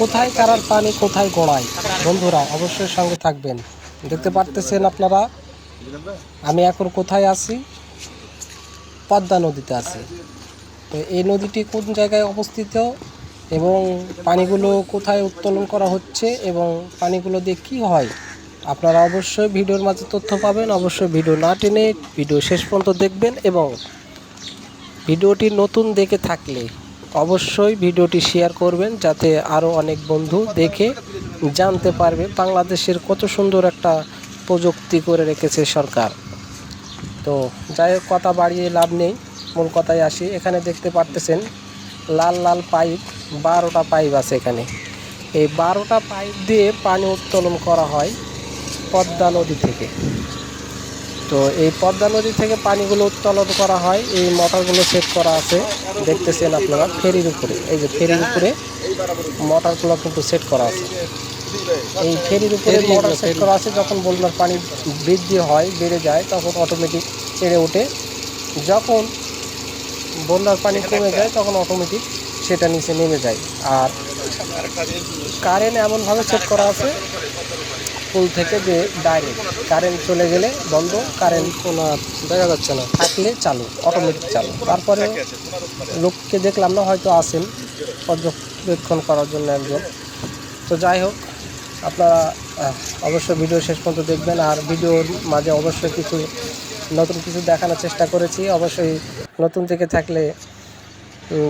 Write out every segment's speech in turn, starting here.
কোথায় কারার পানি, কোথায় গড়ায়? বন্ধুরা, অবশ্যই সঙ্গে থাকবেন। দেখতে পারতেছেন আপনারা? আমি এখন কোথায় আছি? পদ্মা নদীতে আছি। তো এই নদীটি কোন জায়গায় অবস্থিত এবং পানিগুলো কোথায় উত্তোলন করা হচ্ছে এবং পানিগুলো দিয়ে কী হয়? আপনারা অবশ্যই ভিডিওর মাঝে তথ্য পাবেন। অবশ্যই ভিডিও না টেনে ভিডিও শেষ পর্যন্ত দেখবেন এবং ভিডিওটি নতুন দেখে থাকলে অবশ্যই ভিডিওটি শেয়ার করবেন যাতে আরও অনেক বন্ধু দেখে জানতে পারবে বাংলাদেশের কত সুন্দর একটা প্রযুক্তি করে রেখেছে সরকার। তো যাই হোক, কথা বাড়িয়ে লাভ নেই, মূল কথায় আসি। এখানে দেখতে পারতেছেন লাল লাল পাইপ, বারোটা পাইপ আছে এখানে। এই বারোটা পাইপ দিয়ে পানি উত্তোলন করা হয় পদ্মা নদী থেকে। তো এই পদ্মা নদী থেকে পানিগুলো উত্তোলন করা হয় এই মোটরগুলো সেট করা আছে। দেখতেছেন আপনারা ফেরির উপরে এই যে ফেরির উপরে মোটরগুলো কিন্তু সেট করা আছে। এই ফেরির উপরে মোটর সেট করা আছে যখন বন্যার পানি বৃদ্ধি হয় বেড়ে যায় তখন অটোমেটিক চেড়ে ওঠে। যখন বন্যার পানি কমে যায় তখন অটোমেটিক সেটা নিচে নেমে যায়। আর কারেন্ট এমনভাবে সেট করা আছে পুল থেকে যে ডাইরেক্ট কারেন্ট চলে গেলে বন্ধ কারেন্ট কোনো আর দেখা যাচ্ছে না। থাকলে চালু অটোমেটিক চালু। তারপরে লোককে দেখলাম না, হয়তো আসেন পর্যবেক্ষণ করার জন্য একজন। তো যাই হোক, আপনারা অবশ্যই ভিডিও শেষ পর্যন্ত দেখবেন। আর ভিডিওর মাঝে অবশ্যই কিছু, নতুন কিছু দেখানোর চেষ্টা করেছি। অবশ্যই নতুন থেকে থাকলে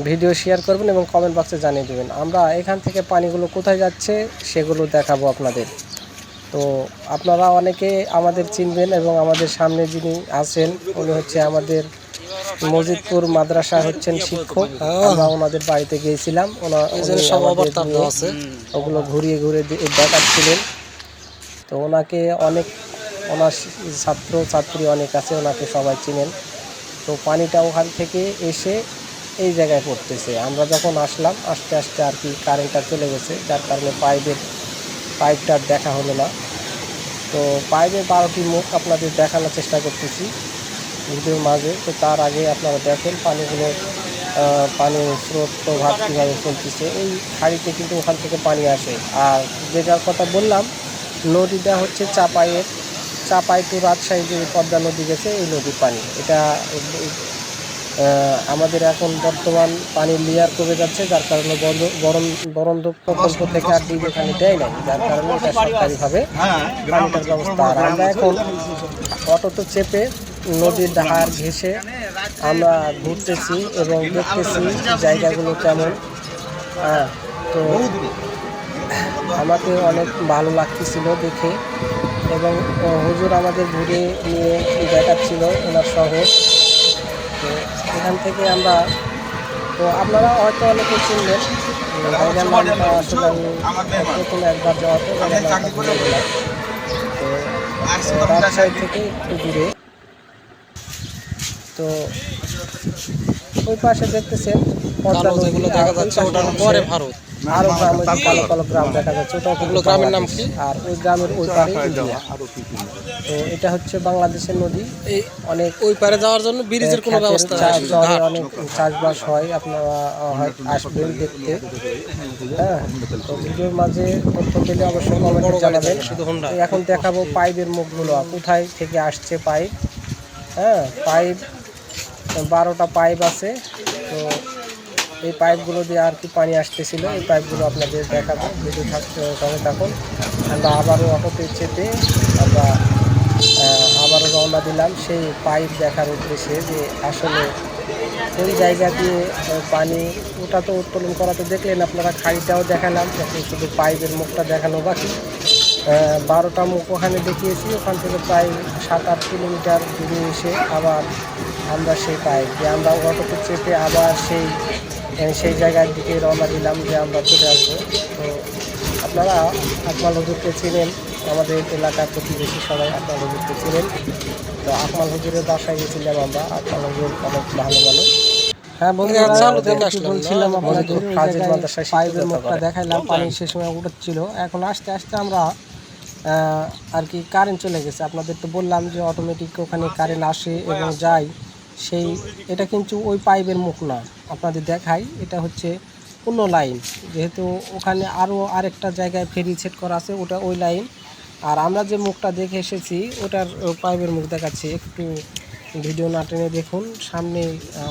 ভিডিও শেয়ার করবেন এবং কমেন্ট বক্সে জানিয়ে দেবেন। আমরা এখান থেকে পানিগুলো কোথায় যাচ্ছে, সেগুলো দেখাবো আপনাদের। তো আপনারা অনেকে আমাদের চিনবেন এবং আমাদের সামনে যিনি আছেন উনি হচ্ছে আমাদের মজিদপুর মাদ্রাসা হচ্ছেন শিক্ষক। আমরা ওনাদের বাড়িতে গিয়েছিলাম। ওগুলো ঘুরিয়ে ঘুরিয়ে দেখাচ্ছিলেন। তো ওনাকে অনেক ওনার ছাত্র ছাত্রী অনেক আছে ওনাকে সবাই চিনেন। তো পানিটা ওখান থেকে এসে এই জায়গায় পড়তেছে। আমরা যখন আসলাম আস্তে আস্তে আর কি কারেন্টটা চলে গেছে। যার কারণে পাইপের পাইপটা দেখা হলো না। তো পাইপের বারোটি মুখ আপনাদের দেখানোর চেষ্টা করতেছি ভিডিওর মাঝে। তো তার আগে আপনারা দেখেন পানিগুলো পানির স্রোত প্রভাব কীভাবে চলতেছে। এই খাড়িতে কিন্তু ওখান থেকে পানি আসে। আর যেটার কথা বললাম, নদীটা হচ্ছে চাপাইয়ের চাপাই টু রাজশাহী যে পদ্মা নদী গেছে, এই নদীর পানি। এটা আমাদের এখন বর্তমান পানির লেয়ার কমে যাচ্ছে, যার কারণে বরণ বরন্দ প্রকল্প থেকে আর ডিপ এখানে দেয় নাই, যার কারণে এটা সরকারিভাবে পানিটার ব্যবস্থা আর আমরা এখন অটোতে চেপে নদীর ধার ঘেঁষে আমরা ঘুরতেছি এবং দেখতেছি জায়গাগুলো কেমন। হ্যাঁ তো আমাকে অনেক ভালো লাগতেছিল দেখে এবং হুজুর আমাদের ঘুরে নিয়ে দেখাচ্ছিল ওনার শহর তো এখান থেকে আমরা তো আপনারা হয়তো অনেকে চিনবেন ভাইজান নামটা আসলে আমি প্রথমে একবার যাওয়াতে তো রাজশাহী থেকে একটু দূরে। তো ওই পাশে দেখতেছেন পদ্মা নদী, যেগুলো আর দেখা ওই যাচ্ছে ওটার পরে ভারত। আরও গ্রাম কালো কালো গ্রাম দেখা যাচ্ছে ওগুলো গ্রামের নাম বাংলাদেশ। আর ওই গ্রামের ওই পারে ইন্ডিয়া। তো এটা হচ্ছে বাংলাদেশের নদী। এই অনেক ওই পারে যাওয়ার জন্য ব্রিজের কোনো ব্যবস্থা অনেক চাষবাস হয় আপনারা হয় আসবেন দেখতে। হ্যাঁ তো ভিডিওর মাঝে তথ্য পেলে অবশ্যই কমেন্টে জানাবেন। এখন দেখাবো পাইপের মুখগুলো কোথায় থেকে আসছে পাইপ। হ্যাঁ পাইপ বারোটা পাইপ আছে। তো এই পাইপগুলো দিয়ে আর কি পানি আসতেছিল এই পাইপগুলো আপনাদের দেখাবো। ভিডিও থাকতে সঙ্গে থাকুন। আমরা আবারও অটোতে চেপে আমরা আবারও রওনা দিলাম। সেই পাইপ দেখার উদ্দেশ্যে যে আসলে কোন জায়গা দিয়ে পানি ওটা তো উত্তোলন করা তো দেখলেন, আপনারা খাড়িটাও দেখালাম। এখন শুধু পাইপের মুখটা দেখানো বাকি। বারোটা মুখ ওখানে দেখিয়েছি, ওখান থেকে প্রায় সাত আট কিলোমিটার দূরে এসে আবার আমরা সেই পাইপ যে আমরা অটোতে চেপে আবার সেই সেই জায়গার দিকে রওনা দিলাম যে আমরা চলে আসব। তো আপনারা আকমাল হুজুরকে চিনেন? আমাদের এলাকার প্রতিবেশী সবাই আকমাল হুজুরকে চিনেন তো আকমাল হুজুরের বাসায় গেছিলাম আমরা। আকমাল হুজুর অনেক ভালো ভালো হ্যাঁ বন্ধুরা বলছিলাম না? আপনাদের পাইপের মুখটা দেখাইলাম পানি সে সময় উঠছিল এখন আস্তে আস্তে আমরা আর কি কারেন্ট চলে গেছে। আপনাদের তো বললাম যে অটোমেটিক ওখানে কারেন্ট আসে এবং যায়। সেই এটা কিন্তু ওই পাইপের মুখ না। আপনাদের দেখাই এটা হচ্ছে অন্য লাইন যেহেতু ওখানে আরও আরেকটা জায়গায় ফেরি সেট করা আছে ওটা ওই লাইন আর আমরা যে মুখটা দেখে এসেছি ওটার পাইপের মুখ দেখাচ্ছি। একটু ভিডিও না টেনে দেখুন। সামনে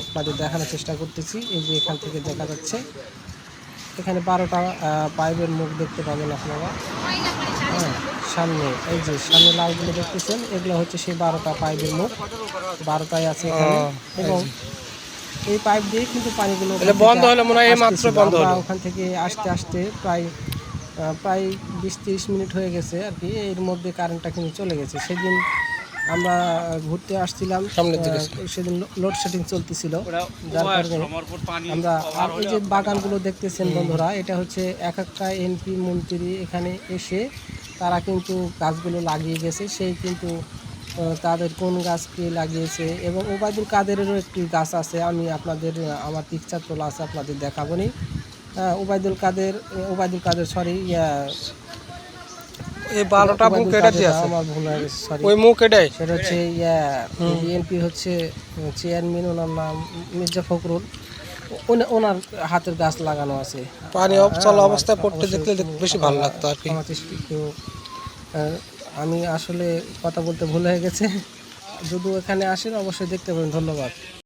আপনাদের দেখানোর চেষ্টা করতেছি। এই যে এখান থেকে দেখা যাচ্ছে। এখানে বারোটা পাইপের মুখ দেখতে পাবেন আপনারা। হ্যাঁ সামনে এই যে সামনে লালগুলো দেখতেছেন এগুলো হচ্ছে সেই বারোটা পাইপের মুখ। বারোটাই আছে এবং এই পাইপ দিয়ে কিন্তু পানিগুলো বন্ধ হলো মনে হয় মাত্র বন্ধ। ওখান থেকে আসতে আসতে প্রায় প্রায় বিশ তিরিশ মিনিট হয়ে গেছে আর কি। এর মধ্যে কারেন্টটা কিন্তু চলে গেছে। সেদিন আমরা ঘুরতে আসছিলাম সেদিন লোডশেডিং চলতেছিল। যার কারণে আমরা আর এই যে বাগানগুলো দেখতেছেন বন্ধুরা এটা হচ্ছে এক একটা এমপি মন্ত্রী এখানে এসে তারা কিন্তু গাছগুলো লাগিয়ে গেছে। সেই কিন্তু তাদের কোন গাছ কে লাগিয়েছে এবং ওবায়দুল কাদেরেরও একটি গাছ আছে। আমি আপনাদের আমার পিকচার তোলা আছে আপনাদের দেখাবো নি। ওবায়দুল কাদের ওবায়দুল কাদের সরি এই বারোটা মুখ এটা দিয়ে আছে। আমার ভুল হয়ে গেছে সরি ওই মুখ এটাই সেটা হচ্ছে ইয়া বিএনপি হচ্ছে চেয়ারম্যান ওনার নাম মির্জা ফখরুল। ওনা- ওনার হাতের গাছ লাগানো আছে। পানি অবচল অবস্থায় পড়তে দেখলে বেশি ভালো লাগতো আর কি। কেউ আমি আসলে কথা বলতে ভুল হয়ে গেছে। যদি এখানে আসেন অবশ্যই দেখতে পাবেন। ধন্যবাদ।